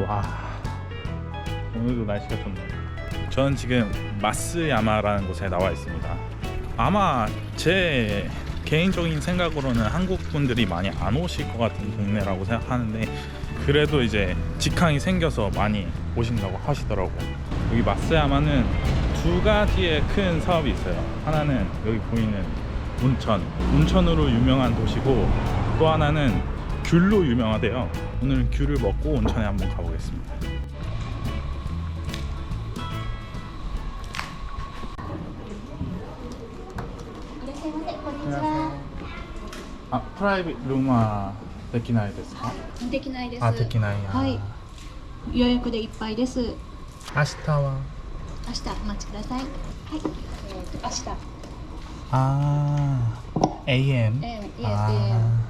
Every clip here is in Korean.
와 오늘도 날씨가 좋네요. 저는 지금 마스야마라는 곳에 나와 있습니다. 아마 제 개인적인 생각으로는 한국 분들이 많이 안 오실 것 같은 동네라고 생각하는데 그래도 이제 직항이 생겨서 많이 오신다고 하시더라고요. 여기 마스야마는 두 가지의 큰 사업이 있어요. 하나는 여기 보이는 온천, 온천으로 유명한 도시고 또 하나는 귤로 유명하대요 오늘 귤을 먹고 온천에 한번 가보겠습니다 아, 프라이빗 루마 아, 데키나이 데스까? できないです。아 데키나이 はい。予約でいっぱいです。明 아시타와 日お待ちください。はい。えーと明日。아 AM えー、yes,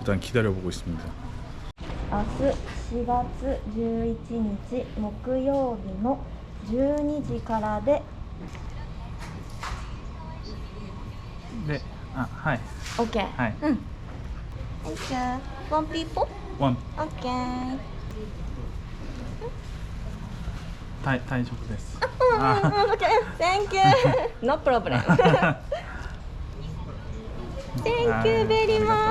일단 기다려 보고 있습니다. 明日4月11日木曜日の12時からで 네, 아, 하이, OK はい、うんじゃあワンピーポ 원, OK 다이, 다이 저거 됐어. うん OK Thank you No problem Thank you very much ありがとう う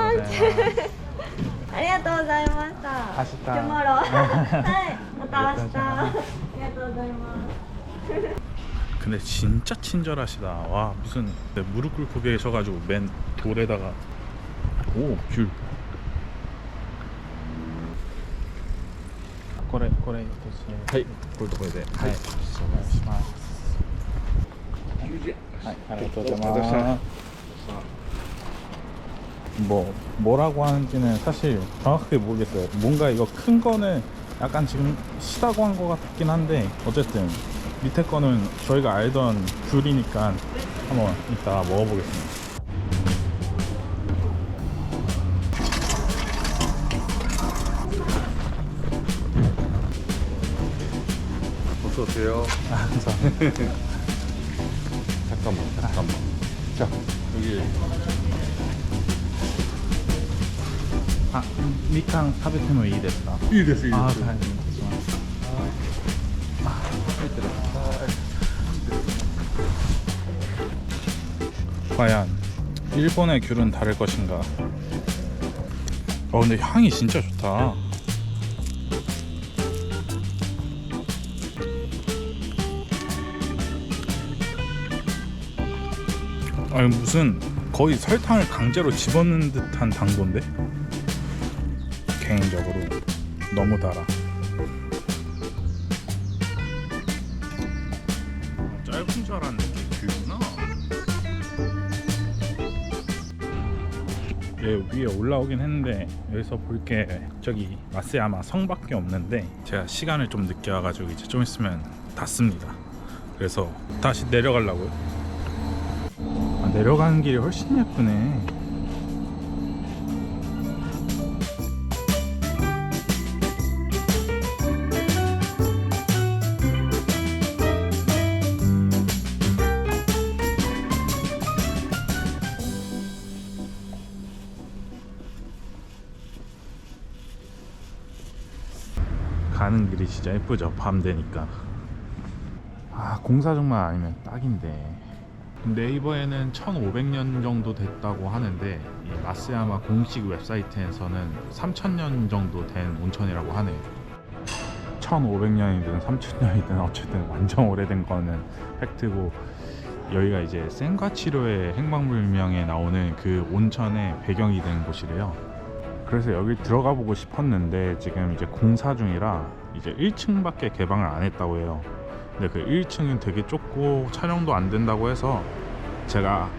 ございました明日 Tomorrow はいまた明日ありがとうございます 근데 진짜 친절하시다. 와 무슨 네, 무릎 꿇고 계셔가지고 맨 돌에다가 오 귤. 거래 거래 도시. はい、こういうところで。はい、お願いします。はい、ありがとうございます。 뭐 뭐라고 하는지는 사실 정확하게 모르겠어요. 뭔가 이거 큰 거는 약간 지금 시다고 한 것 같긴 한데 어쨌든 밑에 거는 저희가 알던 귤이니까 한번 이따 먹어보겠습니다. 어서 오세요. 아, 감사합니다. 잠깐만, 잠깐만. 자, 여기 아, 미캉 타베테노 이 됐다. いいです、いいです。 아, 잘 과연 일본의 귤은 다를 것인가? 어 근데 향이 진짜 좋다. 아니 무슨 거의 설탕을 강제로 집어넣는 듯한 당도인데? 개인적으로 너무 달아. 짧은 줄 알았는데 길구나. 예, 위에 올라오긴 했는데 여기서 볼 게 저기 마스야마 성밖에 없는데 제가 시간을 좀 늦게 와가지고 이제 좀 있으면 닫습니다. 그래서 다시 내려가려고요. 아, 내려가는 길이 훨씬 예쁘네. 가는 길이 진짜 예쁘죠? 밤 되니까. 아 공사 정말 아니면 딱인데. 네이버에는 1500년 정도 됐다고 하는데 이 마스야마 공식 웹사이트에서는 3000년 정도 된 온천이라고 하네요. 1500년이든 3000년이든 어쨌든 완전 오래된 거는 팩트고 여기가 이제 센과 치료의 행방불명에 나오는 그 온천의 배경이 된 곳이래요. 그래서 여기 들어가 보고 싶었는데 지금 이제 공사 중이라 이제 1층밖에 개방을 안 했다고 해요. 근데 그 1층은 되게 좁고 촬영도 안 된다고 해서 제가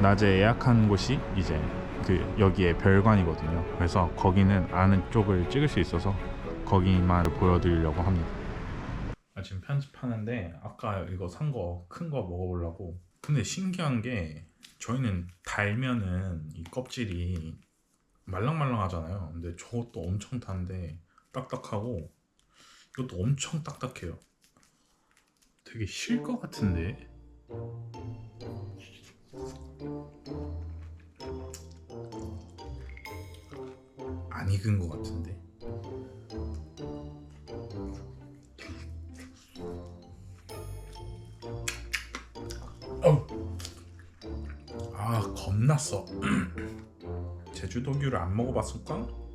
낮에 예약한 곳이 이제 그 여기에 별관이거든요. 그래서 거기는 아는 쪽을 찍을 수 있어서 거기만 보여드리려고 합니다. 아, 지금 편집하는데 아까 이거 산 거 큰 거 먹어보려고. 근데 신기한 게 저희는 달면은 이 껍질이 말랑말랑 하잖아요. 근데 저것도 엄청 단데 딱딱하고 이것도 엄청 딱딱해요. 되게 실것 같은데. 안 익은 것 같은데. 아 겁났어. 제주도귤을 안 먹어봤을까?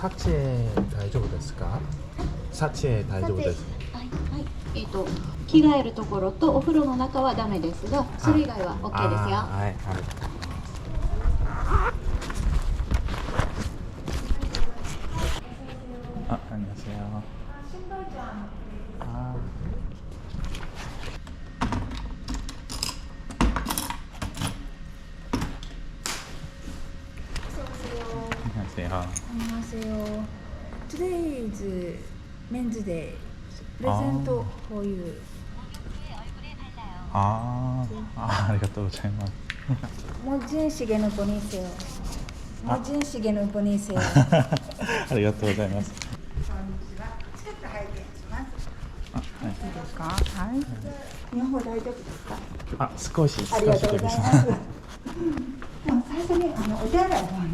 사체大丈夫ですか？サチェ大丈夫です。はい、はい、えっ、と着替えるところとお風呂の中はダメですが、それ以外は OK ですよ。あはいはい 안녕하세요. Today is Men's Day. Present for you. 아, 아 아리가또 고자이마스. 멋진 시계는 보내세요. 멋진 시계는 보내세요. 아리가또 고자이마스. はい。日本語大丈夫ですか。 아 스쿼시 ありが 스쿼시 とうござい 되겠어. ます。でも最初にあのお手洗いをご案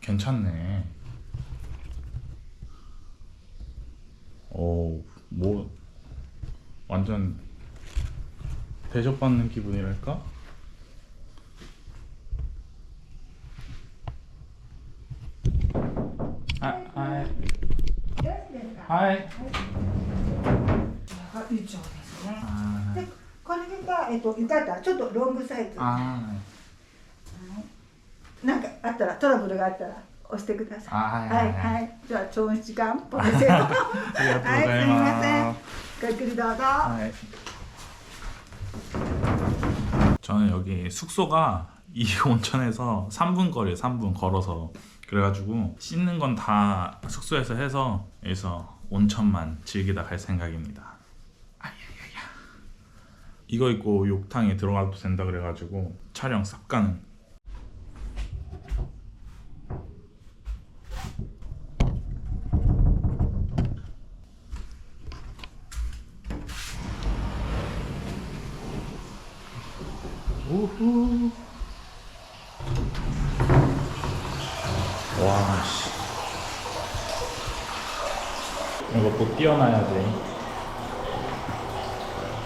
괜찮네. 어, 뭐 완전 대접받는 기분이랄까? 아, 아, よろしいですか。 하이. が以上ですね。 아, で、これがえっと浴衣ちょっとロングサイズ。 아, なんかあったらトラブルがあったら押してください。 아, はいはい。じゃあ長時間ポリセはい、すみません。ごゆっくりどうぞ。 네. 저는 여기 숙소가 이 온천에서 3분 거리에 3분 걸어서 그래가지고 씻는 건 다 숙소에서 해서 여기서 온천만 즐기다 갈 생각입니다. 아야야야. 이거 입고 욕탕에 들어가도 된다 그래가지고 촬영 싹 가는. 우후. 와, 씨. 이거 꼭 띄워놔야 돼.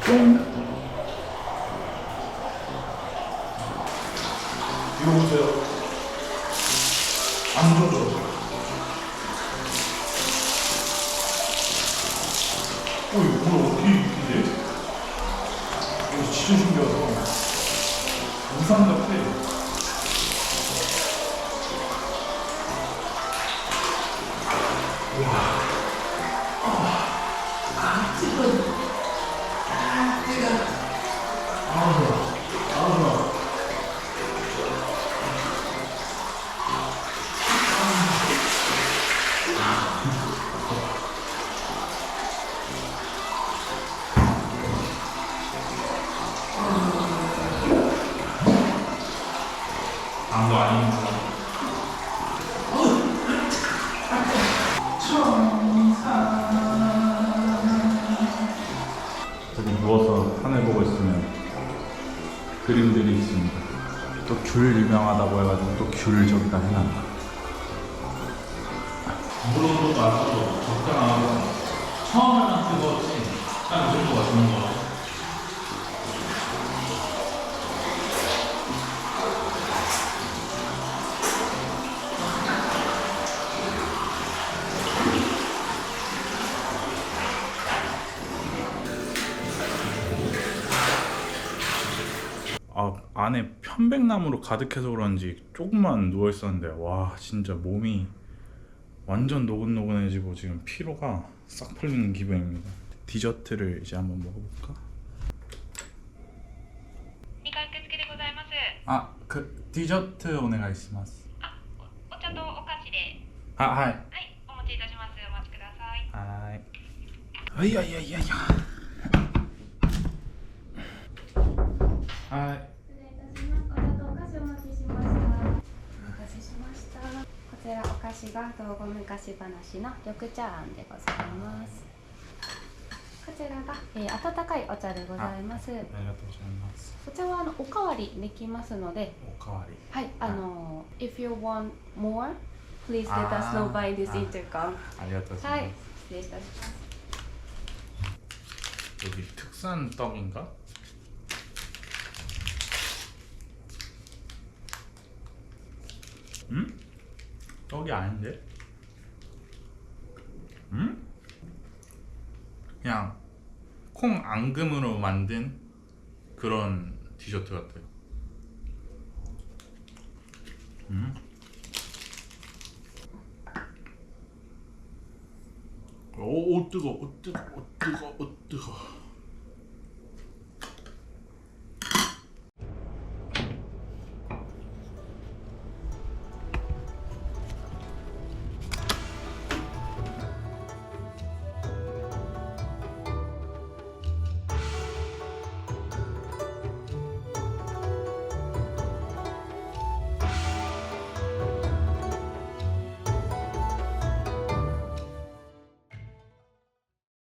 뿅. 이거 보세요. 안 젖어. 어, 이거 뭘 안도 아닙니다. 저기 누워서 하늘 보고 있으면 그림들이 있습니다. 또 귤 유명하다고 해가지고 또 귤 저기다 해놨다. 맛도 적당하 편백나무로 가득해서 그런지 조금만 누워 있었는데 와 진짜 몸이 완전 노곤노곤해지고 지금 피로가 싹 풀리는 기분입니다. 디저트를 이제 한번 먹어볼까? 2回受付でございます 아 그 디저트 오네가이시마스. お茶とお菓子で 아 하이. はいお持ちいたしますお待ちください 하이. 아이야야야야. 하이. ちらお菓子が道後昔話の緑茶庵でございます。こちらが、えー、温かいお茶でございます。 아리가또 고자이마스. お茶はあのおかわりできますので、 오카와리. はい、あの if you want more, please let us know by this あ intercom. 아리가또 はい 고자이마스. 、失礼いたします。 여기 특산 떡인가? 음? 떡이 아닌데? 음? 그냥 콩 앙금으로 만든 그런 디저트 같아요. 음? 오, 오 뜨거, 오 뜨거, 오 뜨거, 오 뜨거.